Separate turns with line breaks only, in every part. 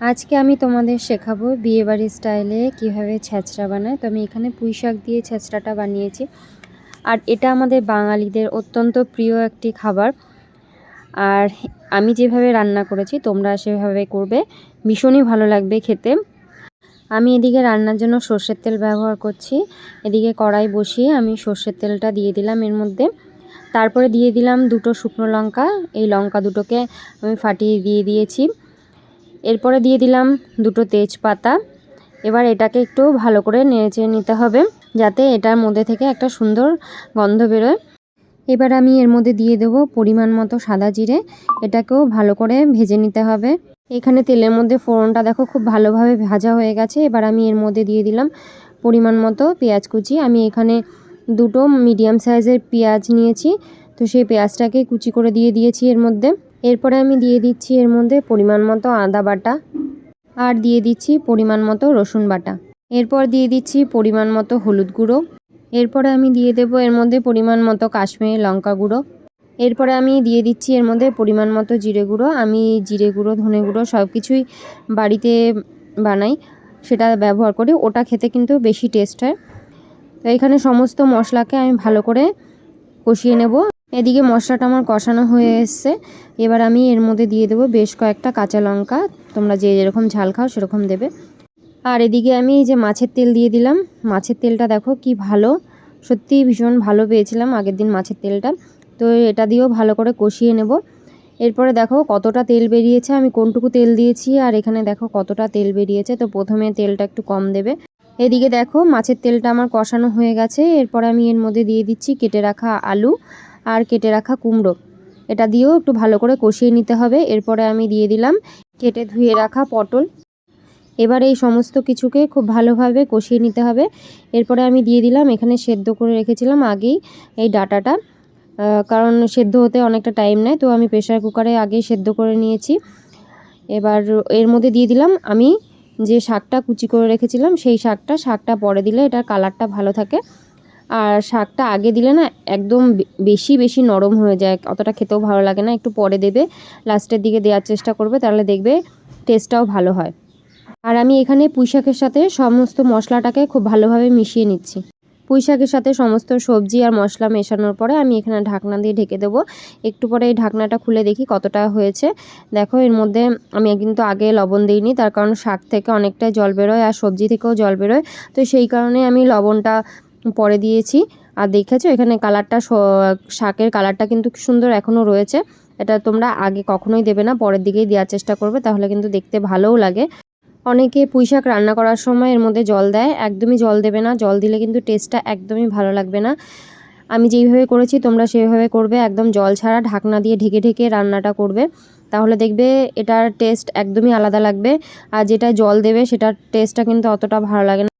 আজকে আমি তোমাদের শেখাবো বিয়েবাড়ির স্টাইলে কীভাবে ছ্যাঁচড়া বানায়। তো আমি এখানে পুঁই শাক দিয়ে ছ্যাঁচড়াটা বানিয়েছি। আর এটা আমাদের বাঙালিদের অত্যন্ত প্রিয় একটি খাবার। আর আমি যেভাবে রান্না করেছি, তোমরা সেভাবে করবে। ভীষণই ভালো লাগবে খেতে। আমি এদিকে রান্নার জন্য সর্ষের তেল ব্যবহার করছি। এদিকে কড়াই বসিয়ে আমি সর্ষের তেলটা দিয়ে দিলাম এর মধ্যে। তারপরে দিয়ে দিলাম দুটো শুকনো লঙ্কা। এই লঙ্কা দুটোকে আমি ফাটিয়ে দিয়ে দিয়েছি। এরপরে দিয়ে দিলাম দুটো তেজপাতা। এবার এটাকে একটু ভালো করে নেড়ে নিতে হবে, যাতে এটার মধ্যে থেকে একটা সুন্দর গন্ধ বেরোয়। এবার আমি এর মধ্যে দিয়ে দেবো পরিমাণ মতো সাদা জিরে, এটাকেও ভালো করে ভেজে নিতে হবে। এখানে তেলের মধ্যে ফোড়নটা দেখো খুব ভালোভাবে ভাজা হয়ে গেছে। এবার আমি এর মধ্যে দিয়ে দিলাম পরিমাণ মতো পেঁয়াজ কুচি। আমি এখানে দুটো মিডিয়াম সাইজের পেঁয়াজ নিয়েছি, তো সেই পেঁয়াজটাকে কুচি করে দিয়ে দিয়েছি এর মধ্যে। এরপরে আমি দিয়ে দিচ্ছি এর মধ্যে পরিমাণ মতো আদা বাটা আর দিয়ে দিচ্ছি পরিমাণ মতো রসুন বাটা। এরপর দিয়ে দিচ্ছি পরিমাণ মতো হলুদ গুঁড়ো। এরপরে আমি দিয়ে দেব এর মধ্যে পরিমাণ মতো কাশ্মীরি লঙ্কা গুঁড়ো। এরপরে আমি দিয়ে দিচ্ছি এর মধ্যে পরিমাণ মতো জিরে গুঁড়ো। আমি জিরে গুঁড়ো, ধনে গুঁড়ো সব কিছুই বাড়িতে বানাই, সেটা ব্যবহার করি। ওটা খেতে কিন্তু বেশি টেস্ট হয়। তো এখানে সমস্ত মশলাকে আমি ভালো করে কষিয়ে নেব। এদিকে মশলাটা আমার কষানো হয়ে এসছে। এবার আমি এর মধ্যে দিয়ে দেবো বেশ কয়েকটা কাঁচা লঙ্কা। তোমরা যে যেরকম ঝাল খাও সেরকম দেবে। আর এদিকে আমি এই যে মাছের তেল দিয়ে দিলাম। মাছের তেলটা দেখো কি ভালো। সত্যিই ভীষণ ভালো পেয়েছিলাম আগের দিন মাছের তেলটা। তো এটা দিয়েও ভালো করে কষিয়ে নেব। এরপরে দেখো কতটা তেল বেরিয়েছে। আমি কোনটুকু তেল দিয়েছি আর এখানে দেখো কতটা তেল বেরিয়েছে। তো প্রথমে তেলটা একটু কম দেবে। এদিকে দেখো মাছের তেলটা আমার কষানো হয়ে গেছে। এরপরে আমি এর মধ্যে দিয়ে দিচ্ছি কেটে রাখা আলু। আর কেটে রাখা কুমড়ো। এটা দিয়েও একটু ভালো করে কষিয়ে নিতে হবে। এরপরে আমি দিয়ে দিলাম কেটে ধুয়ে রাখা পটল। এবার এই সমস্ত কিছুকে খুব ভালোভাবে কষিয়ে নিতে হবে। এরপরে আমি দিয়ে দিলাম, এখানে সেদ্ধ করে রেখেছিলাম আগেই এই ডাটাটা। কারণ সেদ্ধ হতে অনেকটা টাইম নেয়, তো আমি প্রেশার কুকারে আগেই সেদ্ধ করে নিয়েছি। এবার এর মধ্যে দিয়ে দিলাম আমি যে শাকটা কুচি করে রেখেছিলাম, সেই শাকটা শাকটা পরে দিলে এটার কালারটা ভালো থাকে। আর শাকটা আগে দিলে না একদম বেশি বেশি নরম হয়ে যায়। অতটা খেতেও ভালো লাগে না। একটু পরে দেবে। লাস্টের দিকে দেওয়ার চেষ্টা করবে, তাহলে দেখবে টেস্টটাও ভালো হয়। আর আমি এখানে পুঁই শাকের সাথে সমস্ত মশলাটাকে খুব ভালোভাবে মিশিয়ে নিচ্ছি। পুঁই শাকের সাথে সমস্ত সবজি আর মশলা মেশানোর পরে আমি এখানে ঢাকনা দিয়ে ঢেকে দেবো। একটু পরে এই ঢাকনাটা খুলে দেখি কতটা হয়েছে। দেখো, এর মধ্যে আমি কিন্তু আগে লবণ দিইনি, তার কারণ শাক থেকে অনেকটাই জল বেরোয় আর সবজি থেকেও জল বেরোয়। তো সেই কারণে আমি লবণটা পরে দিয়েছি। আর দেখেছ, এখানে কালারটা শাকের কালারটা কিন্তু সুন্দর এখনও রয়েছে। এটা তোমরা আগে কখনোই দেবে না, পরের দিকেই দেওয়ার চেষ্টা করবে, তাহলে কিন্তু দেখতে ভালোও লাগে। অনেকে পুঁই শাক রান্না করার সময় এর মধ্যে জল দেয়, একদমই জল দেবে না, জল দিলে কিন্তু টেস্টটা একদমই ভালো লাগবে না। আমি যেইভাবে করেছি, তোমরা সেইভাবে করবে, একদম জল ছাড়া ঢাকনা দিয়ে ঢেকে ঢেকে রান্নাটা করবে। তাহলে দেখবে এটার টেস্ট একদমই আলাদা লাগবে, আর যেটা জল দেবে, সেটার টেস্টটা কিন্তু অতটা ভালো লাগে না।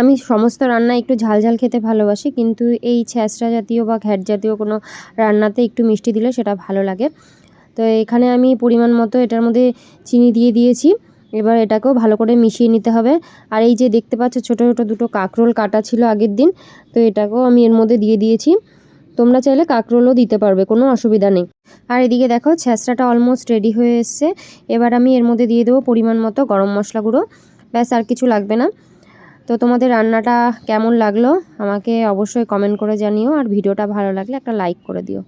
আমি সমস্ত রান্না একটু ঝাল ঝাল খেতে ভালোবাসি, কিন্তু এই ছ্যাঁচড়া জাতীয় বা ঘ্যাট জাতীয় কোনো রান্নাতে একটু মিষ্টি দিলে সেটা ভালো লাগে। তো এখানে আমি পরিমাণ মতো এটার মধ্যে চিনি দিয়ে দিয়েছি, এবার এটাকেও ভালো করে মিশিয়ে নিতে হবে। আর এই যে দেখতে পাচ্ছ ছোটো ছোটো দুটো কাঁকরোল কাটা ছিল আগের দিন, তো এটাকেও আমি এর মধ্যে দিয়ে দিয়েছি। তোমরা চাইলে কাঁকরোলও দিতে পারবে, কোনো অসুবিধা নেই। আর এদিকে দেখো ছ্যাঁচড়াটা অলমোস্ট রেডি হয়ে এসছে, এবার আমি এর মধ্যে দিয়ে দেবো পরিমাণ মতো গরম মশলা গুঁড়ো। ব্যাস, আর কিছু লাগবে না। তো তোমাদের রান্নাটা কেমন লাগল? আমাকে অবশ্যই কমেন্ট করে জানিও, আর ভিডিওটা ভালো লাগলে একটা লাইক করে দিও।